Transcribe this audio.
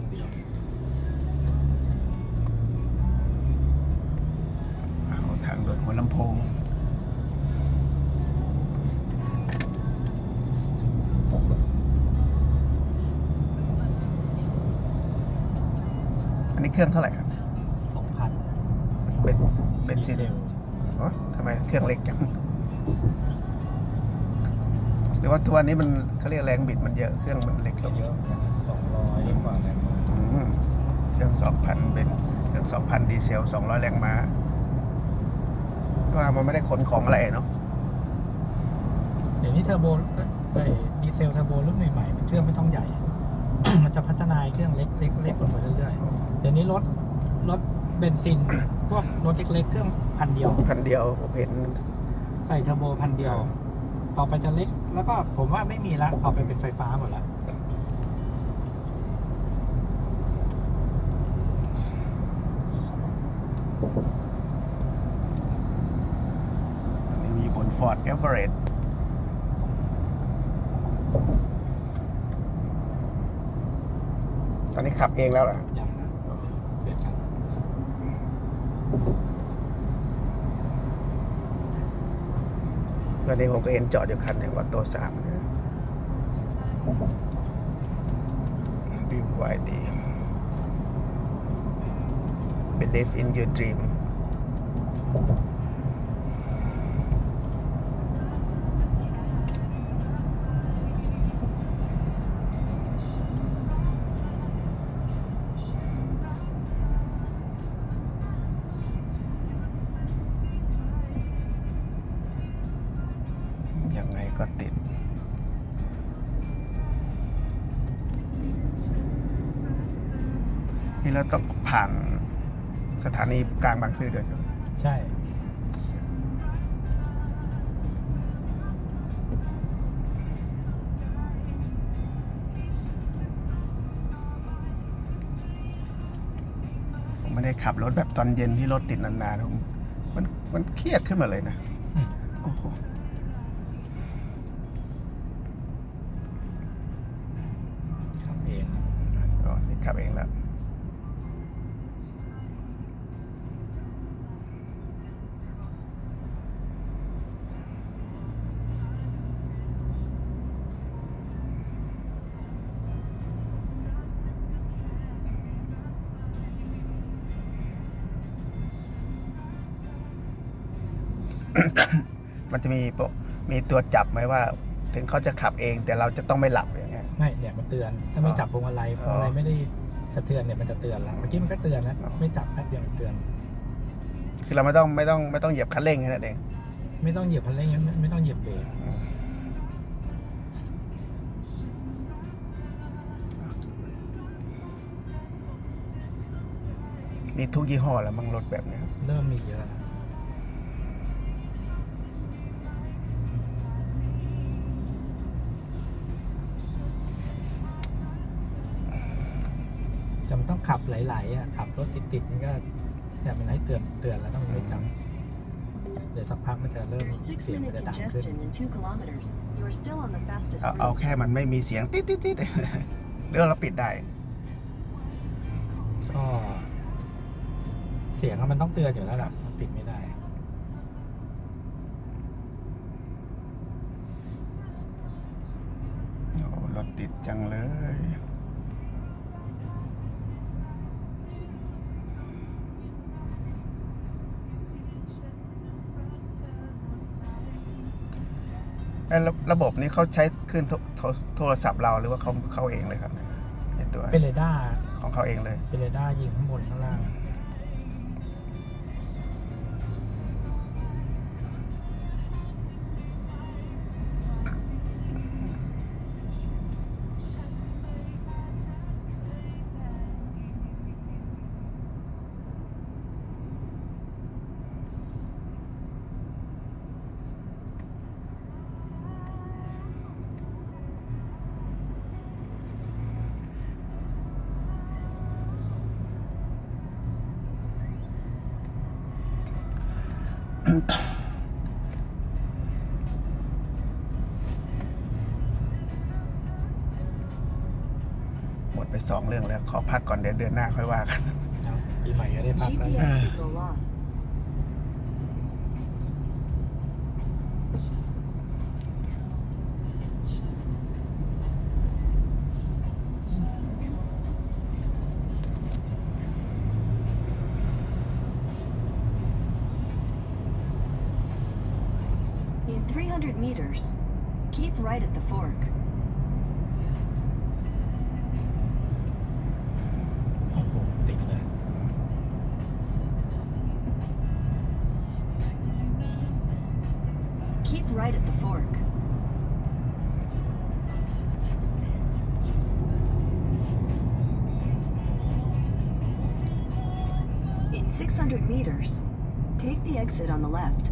องเดียวเอาทางด่วนหัวลำโพงอันนี้เครื่องเท่าไหร่ครับสองพันเป็นเป็นซินดีซลอ๋อทำไมเครื่องเล็กจังหรือ ว่าตัวนี้มันเขาเรียกแรงบิดมันเยอะเครื่องมันเล็กลก็งเยอะเหมือนกันนะสองร้อยกว่าแรงม้าอืมเครื่องสองพันเป็นเครื่องสองพันดีเซลสองร้อยแรงม้าว่ามันไม่ได้ขนของอะไรเนาะเดี๋ยวนี้เทอร์โบเอ้ยดีเซลเทอร์โบรุ่นใหม่ๆมันเครื่องไม่ต้องใหญ่ มันจะพัฒนาเครื่องเล็กเล็กเล็กลงไปเรื่อยๆเดี๋ยวนี้รถรถเบนซินพวกรถเล็กๆเครื่องพันเดียวพันเดียวผมเห็นใส่เทอร์โบพันเดียว ต่อไปจะเล็ก แล้วก็ผมว่าไม่มีละต่อไปเป็นไฟฟ้าหมดละตอนนี้มีบน Ford Everest ตอนนี้ขับเองแล้วเหรออย่างนะเสร็จกัน วันนี้ผมก็เห็นจอดอยู่คันหนึ่งวันโตสามนะวิวไวดี Believe in your dream ก็ติด นี่เราต้องผ่านสถานีกลางบางซื่อด้วยใช่ไหมใช่ผมไม่ได้ขับรถแบบตอนเย็นที่รถติดนานๆผมมันมันเครียดขึ้นมาเลยนะ มันจะมีโปะมีตัวจับไหมว่า ถึงเขาจะขับเองแต่เราจะต้องไม่หลับอย่างเงี้ยไม่เนี่ยมันเตือนถ้าไม่อ๋อจับพวงมาลัยพวงมาลัยไม่ได้สะเทือนเนี่ยมันจะเตือนแล้วเมื่อกี้มันก็เตือนแล้วอ๋อไม่จับแป๊บเดียวมันเตือน คือเราไม่ต้องไม่ต้องไม่ต้องเหยียบคันเร่งแค่นั้นเองไม่ต้องเหยียบคันเร่งไม่ไม่ต้องเหยียบเบรกมีทุกยี่ห้อแล้วมั้งรถแบบเนี้ยเริ่มมีเยอะแล้ว ต่มันต้องขับไหลๆอะขับรถติดๆมันก็เนี่ยมันให้เตือนเตือนแล้วต้องไม่จับเดี๋ยวสักพักมันจะเริ่ม There's six เสียงมัน minute จะดังขึ้น congestion in two kilometers. You are still on the fastest เอาเอา route. แค่มันไม่มีเสียงติดติดติดเรื่องเราปิดได้ก็เสียงอะมันต้องเตือนอยู่แล้วล่ะมันปิดไม่ได้โอ้รถติดจังเลย แล้วระระบบนี้เขาใช้ขึ้นโทโทโทรศัพท์เราหรือว่าเขาเขาเองเลยครับไอตัวเป็นเรดาร์ของเขาเองเลย เป็นเรดาร์ยิงข้างบนข้างล่าง หมดไปสองเรื่องแล้ว ขอพักก่อนเดือนหน้าค่อยว่ากัน ปีใหม่ก็ได้พักแล้วนะ 300 meters, keep right at the fork. Keep right at the fork. In 600 meters, take the exit on the left.